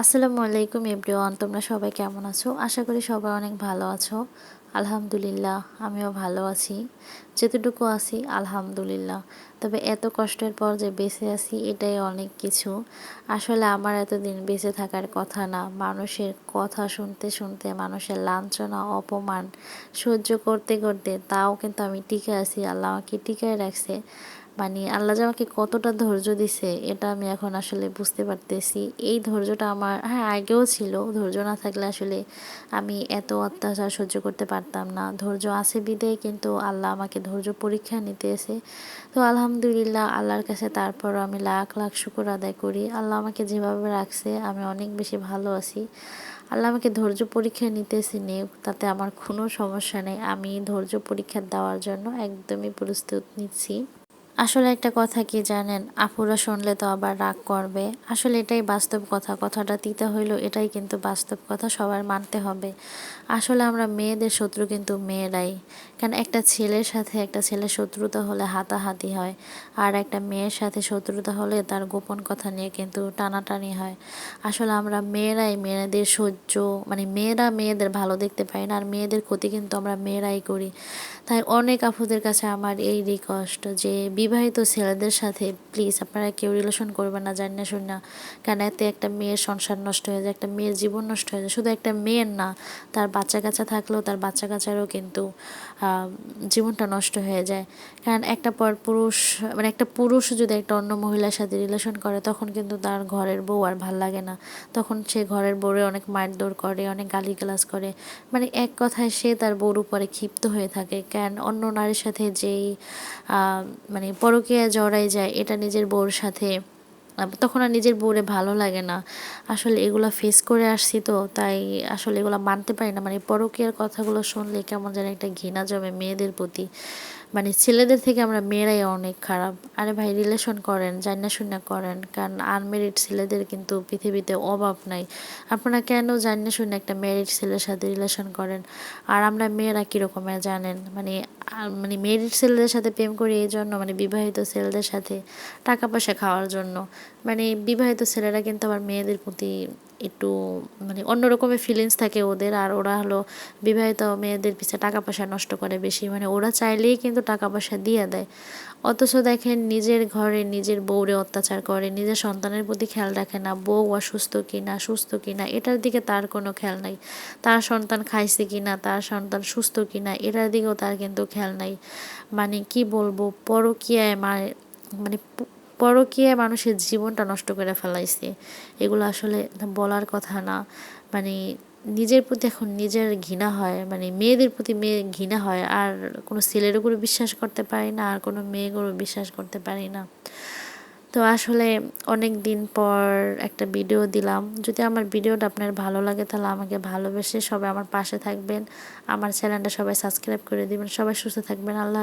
আসসালামু আলাইকুম এভরিওয়ান, তোমরা সবাই কেমন আছো? আশা করি সবাই অনেক ভালো আছো। আলহামদুলিল্লাহ, আমিও ভালো আছি। যেতটুকু আছি, আলহামদুলিল্লাহ। তবে এত কষ্টের পর যে বেঁচে আছি, এটাই অনেক কিছু। আসলে আমার এতদিন বেঁচে থাকার কথা না। মানুষের কথা শুনতে শুনতে, মানুষের লাঞ্ছনা, অপমান সহ্য করতে করতে, তাও কিন্তু আমি টিকে আছি। আল্লাহ আমাকে টিকায় রাখছে। মানে আল্লাহ যে আমাকে কতটা ধৈর্য দিছে, এটা আমি এখন আসলে বুঝতে পারতেছি। এই ধৈর্যটা আমার হ্যাঁ আগেও ছিল। ধৈর্য না থাকলে আসলে আমি এত অত্যাচার সহ্য করতে পারতাম না। ধৈর্য আছে বিদেয় কিন্তু আল্লাহ আমাকে ধৈর্য পরীক্ষা নিতে এসে তো আলহামদুলিল্লাহ, আল্লাহর কাছে তারপর আমি লাখ লাখ শুকুর আদায় করি। আল্লাহ আমাকে যেভাবে রাখছে, আমি অনেক বেশি ভালো আছি। আল্লাহ আমাকে ধৈর্য পরীক্ষা নিতেছি নে তাতে আমার কোনো সমস্যা নেই। আমি ধৈর্য পরীক্ষা দেওয়ার জন্য একদমই প্রস্তুত নিচ্ছি। আসলে একটা কথা কি জানেন? আপুরা শুনলে তো আবার রাগ করবে। আসলে এটাই বাস্তব কথা। কথাটা তিতা হইল এটাই কিন্তু বাস্তব কথা। সবার মানতে হবে। আসলে আমরা মেয়েদের শত্রু কিন্তু মেয়েরাই। কারণ একটা ছেলের সাথে একটা ছেলের শত্রুতা হলে হাতাহাতি হয়। আর একটা মেয়ের সাথে শত্রুতা হলে তার গোপন কথা নিয়ে কিন্তু টানাটানি হয়। আসলে আমরা মেয়েরাই মেয়েদের সহ্য মানে মেয়েরা মেয়েদের ভালো দেখতে পাই না। আর মেয়েদের ক্ষতি কিন্তু আমরা মেয়েরাই করি। তাই অনেক আপুদের কাছে আমার এই রিকোয়েস্ট যে বিবাহিত ছেলেদের সাথে প্লিজ আপনারা কেউ রিলেশন করবেন না, জানি না, শুন না। এতে একটা মেয়ের সংসার নষ্ট হয়ে যায়, একটা মেয়ের জীবন নষ্ট হয়ে যায়। শুধু একটা মেয়ের না, তার বাচ্চা কাচ্চা থাকলেও তার বাচ্চা কাচ্চারও কিন্তু জীবনটা নষ্ট হয়ে যায়। কারণ একটা পর পুরুষ মানে একটা পুরুষ যদি একটা অন্য মহিলার সাথে রিলেশন করে, তখন কিন্তু তার ঘরের বউ আর ভালো লাগে না। তখন সে ঘরের বউরে অনেক মারধর করে, অনেক গালিগালাজ করে। মানে এক কথায় সে তার বউর উপরে ক্ষিপ্ত হয়ে থাকে। কেন অন্য নারীর সাথে যেই মানে পরকীয়া জড়াই যায়, এটা নিজের বউর সাথে। তখন আর নিজের বউরে ভালো লাগে না। আসলে এগুলো ফেস করে আসছি তো, তাই আসলে এগুলো মানতে পারি না। মানে পরকীয়ার কথাগুলো শুনলে কেমন যেন একটা ঘৃণা জমে মেয়েদের প্রতি। মানে ছেলেদের থেকে আমরা মেয়েরাই অনেক খারাপ। আরে ভাই রিলেশন করেন জানা শুনে করেন, কারণ আনমেরিড ছেলেদের কিন্তু পৃথিবীতে অভাব নাই। আপনারা কেন জানা শুনে একটা ম্যারিড ছেলের সাথে রিলেশন করেন? আর আমরা মেয়েরা কীরকমের জানেন? মানে মানে মেরিড ছেলেদের সাথে প্রেম করি এই জন্য মানে বিবাহিত ছেলেদের সাথে টাকা পয়সা খাওয়ার জন্য। মানে বিবাহিত ছেলেরা কিন্তু আবার মেয়েদের প্রতি একটু মানে অন্য রকমের ফিলিংস থাকে ওদের। আর ওরা হলো বিবাহিত মেয়েদের পিছিয়ে টাকা পয়সা নষ্ট করে বেশি। মানে ওরা চাইলেই কিন্তু টাকা পয়সা দিয়ে দেয়। অথচ দেখেন নিজের ঘরে নিজের বউরে অত্যাচার করে, নিজের সন্তানের প্রতি খেয়াল রাখে না, বউ অসুস্থ কি না সুস্থ কি না এটার দিকে তার কোনো খেয়াল নাই। তার সন্তান খাইছে কি না তার সন্তান সুস্থ কি না এটার দিকেও তার কিন্তু খেয়াল নাই। মানে কি বলব, পরকীয়ায় মানে পরকীয়ায় মানুষের জীবনটা নষ্ট করে ফেলাইছে। এগুলো আসলে বলার কথা না। মানে নিজের প্রতি এখন নিজের ঘৃণা হয় মানে মেয়েদের প্রতি মেয়ে ঘৃণা হয়, আর কোনো ছেলের উপরে বিশ্বাস করতে পারি না, আর কোনো মেয়েগুলো বিশ্বাস করতে পারি না। তো আসলে অনেক দিন পর একটা ভিডিও দিলাম। যদি আমার ভিডিওটা আপনার ভালো লাগে তাহলে আমাকে ভালোবেসে সবাই আমার পাশে থাকবেন। আমার চ্যানেলটা সবাই সাবস্ক্রাইব করে দিবেন। সবাই সুস্থ থাকবেন। আল্লাহ